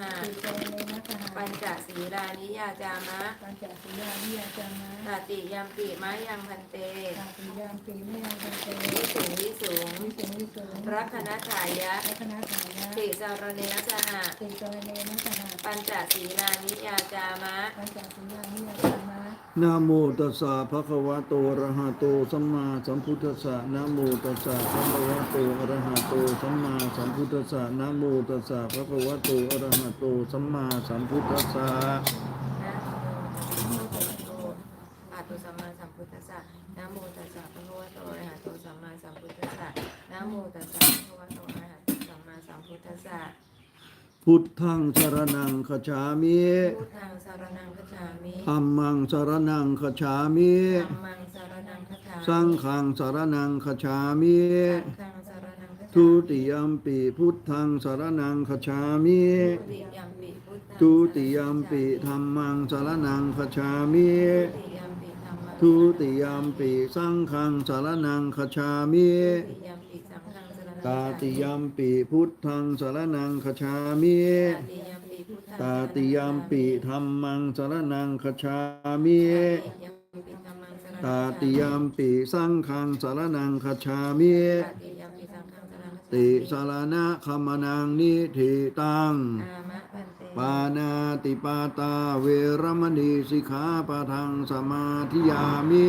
หะติสรเนนะคหะปัญจศีลานิยาจามะ ปัญจศีลานิยาจามะตติยัมปิมะยังพันเตตาปิยามปีไม่ยังกันเตวิสูงวิสูง วิสุงวิสุงรักคณฉายะรัคณะขายะติสารเนนะสหะติสรเนนะคหะปัญจศีลานิยาจามะ ปัญจศีลานิยาจามะ นะโมตัสสะภะคะวะโตอะระหะโตสัมมาสัมพุทธัสสะนะโมตัสสะภะคะวะโตอะระหะโตสัมมาสัมพุทธัสสะนะโมตัสสะภะคะวะโตอะระหะโตสัมมาสัมพุทธัสสะสัมมาสัมพุทธัสสะนะโมตัสสะภะคะวะโตอะระหะโตสัมมาสัมพุทธัสสะนะโมตัสสะภะคะวะโตอะระหะโตสัมมาสัมพุทธัสสะ พุทธังสรนังคัจฉามิพุทธังสารนังคัจฉามิธัมมังสรนังคัจฉามิธัมมังสารนังคัจฉามิสังฆังสรนังคัจฉามิสังฆังสารนังคัจฉามิทุติยัมปิพุทธังสรนังคัจฉามิทุติยัมปิพุทธังทุติยัมปิธัมมังสรนังคัจฉามิทุติยัมปิธัมมังทุติยัมปิสังฆังสารนังคัจฉามิ ทุติยัมปิ ตาติยัมปิพุทธังสารนังคัจฉามิตาติยัมปิพุทธังตาติยัมปิธัมมังสารนังคัจฉามิตาติยัมปิธัมมังสารนังตาติยัมปิสังฆังสารนังคัจฉามิตาติยัมปิสังฆังสารนังติสารณะขมนังนิธิตังอามะพันเตปานาติปาตาเวรมณีสิกขาปะทังสมาธิยามิ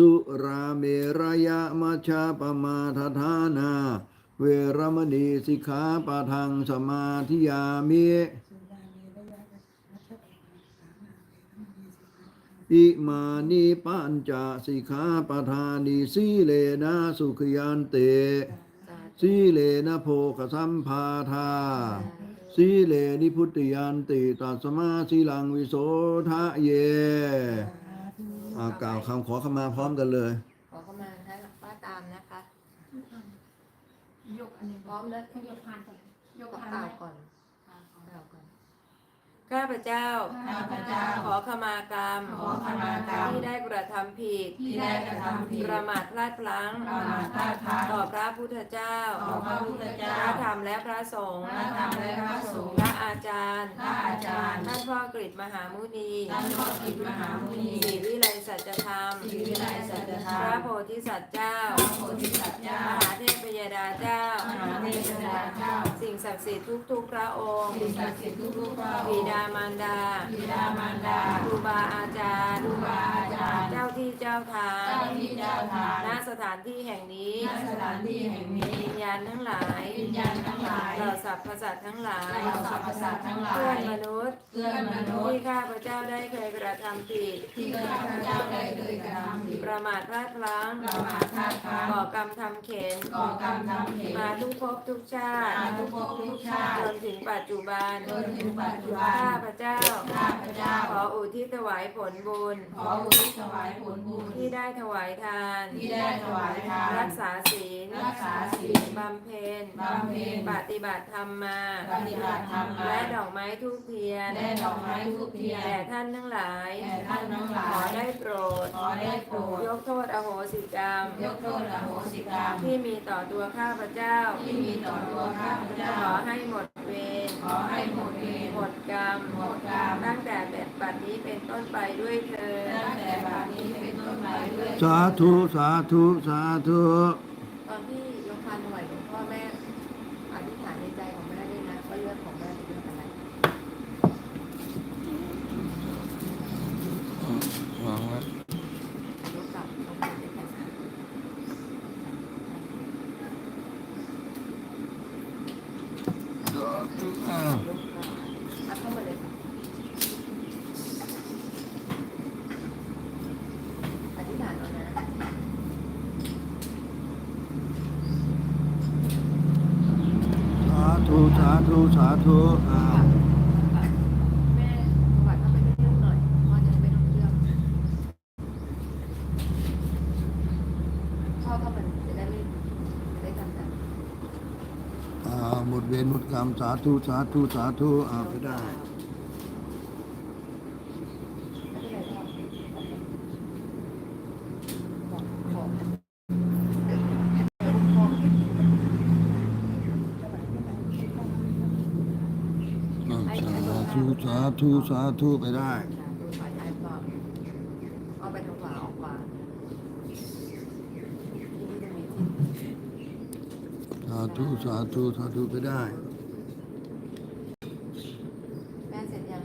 สุราเมรยะมัชาปมาทฐานา เวรมณีสิกขาปะทังสมาธิยามิอิมานิปัญจสิกขาปทานิสีเลนะสุขยันเตสีเลนะโภคสัมภาทาสีเลนิพุตติยันติตัสมาสีลังวิโสทะเย อากล่าวคำขอขมาพร้อมกันเลย ขอเข้ามานะป้าตามนะคะ ยกอันนี้พร้อมแล้วยกพานก่อนยกก็พานกล่าวไว้ก่อนกล่าวก่อนข้าพเจ้า ข้าพเจ้า ขอขมากรรม ขอขมากรรม ที่ได้กระทำผิด ที่ได้กระทำผิดประมาทพลาดพลั้ง ประมาทพลาดพลั้งต่อพระพุทธเจ้า ต่อพระพุทธเจ้า พระธรรมและพระสงฆ์ พระธรรมและพระสงฆ์ พระอาจารย์ พระอาจารย์ ท่านพ่อกฤษมหามุนี ท่านพ่อกฤษมหามุนีศรีวิไล สัจธรรมศรีวิไลสัจธรรม พระโพธิสัตว์เจ้า พระโพธิสัตว์เจ้ามหาเทพยดาเจ้า มหาเทพดาเจ้า สิ่งศักดิ์สิทธิ์ทุกๆพระองค์ สิ่งศักดิ์สิทธิ์ทุกๆพระองบิค์ดามารดา บิดามารดาครูบาอาจารย์ ครูบาอาจารย์ เจ้าที่เจ้าทาง เจ้าที่เจ้าทางณ สถานที่แห่งนี้ณสถานที่แห่งนี้วิญญาณทั้งหลายวิญญาณทั้งหลายเหล่าสัพพสัตว์ทั้งหลายเหล่าสรรพสัตว์ทั้งหลายเพื่อนมนุษย์เพื่อนมนุษที่ย์ข้าพเจ้าได้เคยกระทำผิดที่ข้าพเจ้าได้เคยกระทำผิด ประมาทพลาดพลั้งประมาทพลาดพลั้งก่อกรรมทำเข็นก่อกรรมทำเข็นมาทุกภพทุกชาติมาทุกภพทุกชาติจนถึงปัจจุบันจนถึงปัจจุบันข้าพเจ้าข้าพเจ้าขออุทิศถวายผลบุญขออุทิศถวายผลบุญที่ได้ถวายทานที่ได้ถวายทานรักษาศีลรักษาศีลบำเพ็ญบำเพ็ญปฏิบัติธรรมมาปฏิบัติธรรมมาและดอกไม้ทูปเทียนและดอกไม้ทูปเทียนแด่ท่านทั้งหลายแด่ท่านทั้งหลายขอได้โปรดขอได้โปรดยกโทษอโหสิกรรม ยกโทษอโหสิกรรม ที่มีต่อตัวข้าพเจ้า ที่มีต่อตัวข้าพเจ้า ขอให้หมดเวร ขอให้หมดเวร หมดกรรม หมดกรรม ตั้งแต่แบบบัดนี้เป็นต้นไปด้วยเธอญตั้งแต่บัดนี้เป็นต้นไปด้วยสาธุสาธุสาธุตอนที่ยกพานถวายหลวงพ่อแม่อธิษฐานในใจของแม่ด้วยนะว่าเลือดของแม่เป็นเลือดอะไรวางไว้ ยกกลับลงไปด้วยกันนะ อ้าว ยกกลับเอาเข้ามาเลยค่ะอธิษฐานเอานะ ธุ สาธุ สาธุอ่าแม่ประวัติต้องไปเรื่องหน่อยพ่อจะไม่ต้องเรื่องพ่อก็มันจะได้ไม่ได้ทำกันอ่าหมดเวรหมดกรรม สาธุ สาธุ สาธุอ่าไปได้ อ้าวสา ธุสาธุสาธุไปได้เอาไปทางขวาออกขวาสาธุสาธุสาธุไปได้แม่เสร็จยัง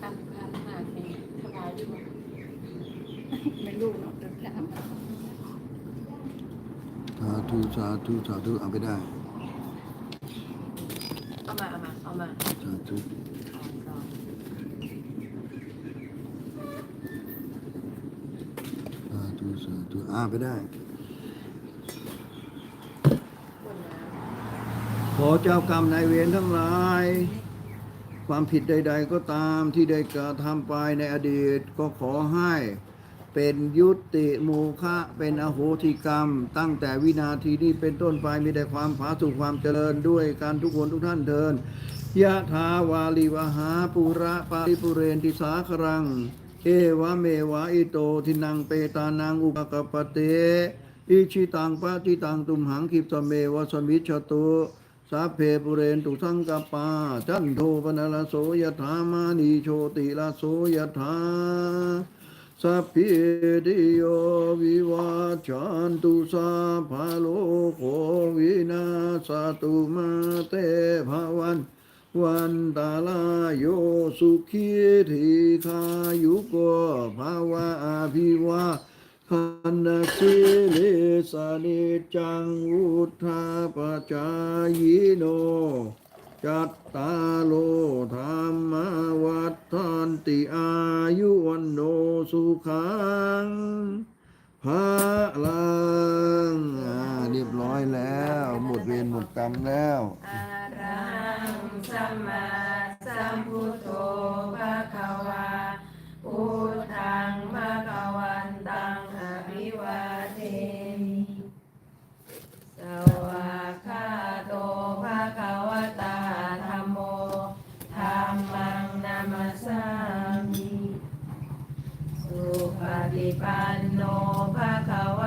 ทำพานหาเองถวายดีกว่าไม่รู้เนาะจะถามสาธุสาธุสาธุเอาไปได้ เอามาเอามาเอามาสาธุเอาก่อนสาธุสาธุอ่าไปได้บนน้ขอเจ้ากรรมนายเวรทั้งหลาย ความผิดใด ๆ ก็ตามที่ได้กระทำไปในอดีตก็ขอให้ เป็นยุติโมฆะเป็นอโหสิกรรม ตั้งแต่วินาทีนี้เป็นต้นไปมีแต่ความผาสุกความเจริญด้วยการทุกคนทุกท่านเทินยะถาวาลิวหาปุระปาริปุเรนติสาครัง เอวะเมวะอิโตทินังเปตานังอุปกปเตอิชิตังปะจิตังตุมหังคิปตเมวะสมิชตุสัพเพปุเรนตุสังกปปาจันโทปนลโสยะถามานีโชติลโสยะถา สัพพิติโยวิวัจจันตุสัพพโลโควินาสตุมาเตภวันวันตาลายโยสุขีทีคายุโกภาวะอาภิวาขันนสิเลสานิจังวุธาปจายโน จัตตาโลธรรมวัฏันติอายุว สุขังพระลังเรียบร้อยแล้ว หมดเวรหมดกรรมแล้วอารังสัมมา ปิปันโนภะคะว